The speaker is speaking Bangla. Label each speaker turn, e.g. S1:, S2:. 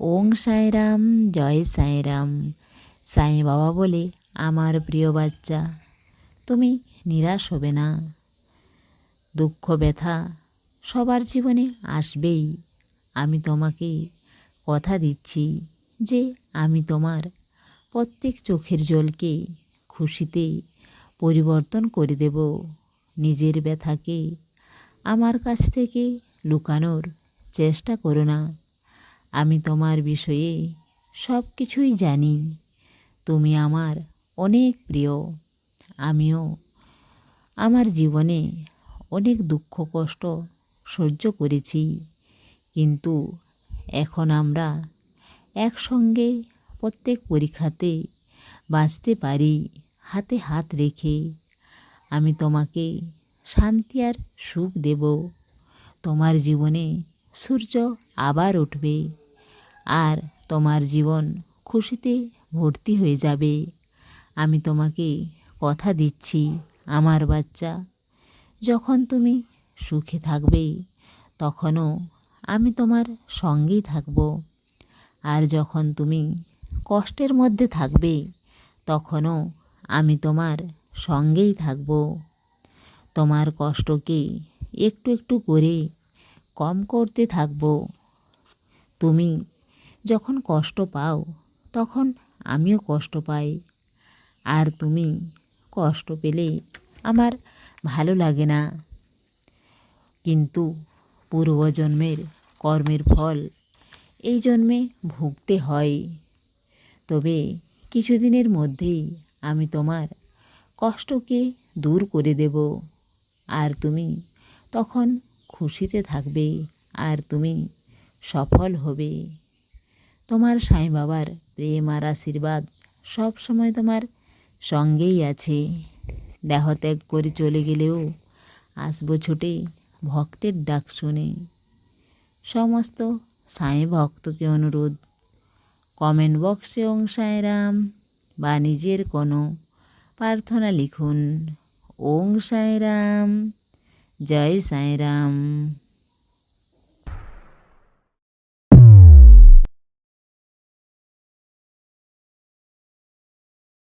S1: ওং সাইরাম জয় সাইরাম সাই বাবা বলে, আমার প্রিয় বাচ্চা, তুমি নিরাশ হবে না। দুঃখ, ব্যথা সবার জীবনে আসবেই। আমি তোমাকে কথা দিচ্ছি যে, আমি তোমার প্রত্যেক চোখের জলকে খুশিতে পরিবর্তন করে দেব। নিজের ব্যথাকে আমার কাছ থেকে লুকানোর চেষ্টা করো না। আমি তোমার বিষয়ে সব কিছুই জানি। তুমি আমার অনেক প্রিয়। আমিও আমার জীবনে অনেক দুঃখ, কষ্ট সহ্য করেছি। কিন্তু এখন আমরা একসঙ্গে প্রত্যেক পরীক্ষাতে বাঁচতে পারি, হাতে হাত রেখে। আমি তোমাকে শান্তি আর সুখ দেব। তোমার জীবনে সূর্য আবার উঠবে। আর তোমার জীবন খুশিতে ভর্তি হয়ে যাবে। আমি তোমাকে কথা দিচ্ছি, আমার বাচ্চা। যখন তুমি সুখে থাকবে, তখনও আমি তোমার সঙ্গেই থাকব। আর যখন তুমি কষ্টের মধ্যে থাকবে, তখনও আমি তোমার সঙ্গেই থাকব। তোমার কষ্টকে একটু একটু করে কম করতে থাকব। তুমি যখন কষ্ট পাও, তখন আমিও কষ্ট পাই। আর তুমি কষ্ট পেলে আমার ভালো লাগে না। কিন্তু পূর্বজন্মের কর্মের ফল এই জন্মে ভুগতে হয়। তবে কিছুদিনের মধ্যেই আমি তোমার কষ্টকে দূর করে দেব। আর তুমি তখন খুশিতে থাকবে, আর তুমি সফল হবে। তোমার সাই বাবার প্রেম আর আশীর্বাদ সব সময় তোমার সঙ্গেই আছে। দেহ ত্যাগ করে চলে গেলেও আসব ছুটে ভক্তের ডাক শুনে। সমস্ত সাই ভক্তকে অনুরোধ, কমেন্ট বক্সে ওং সাইরাম বা নিজের কোনো প্রার্থনা লিখুন। ওং সাইরাম জয় সাইরাম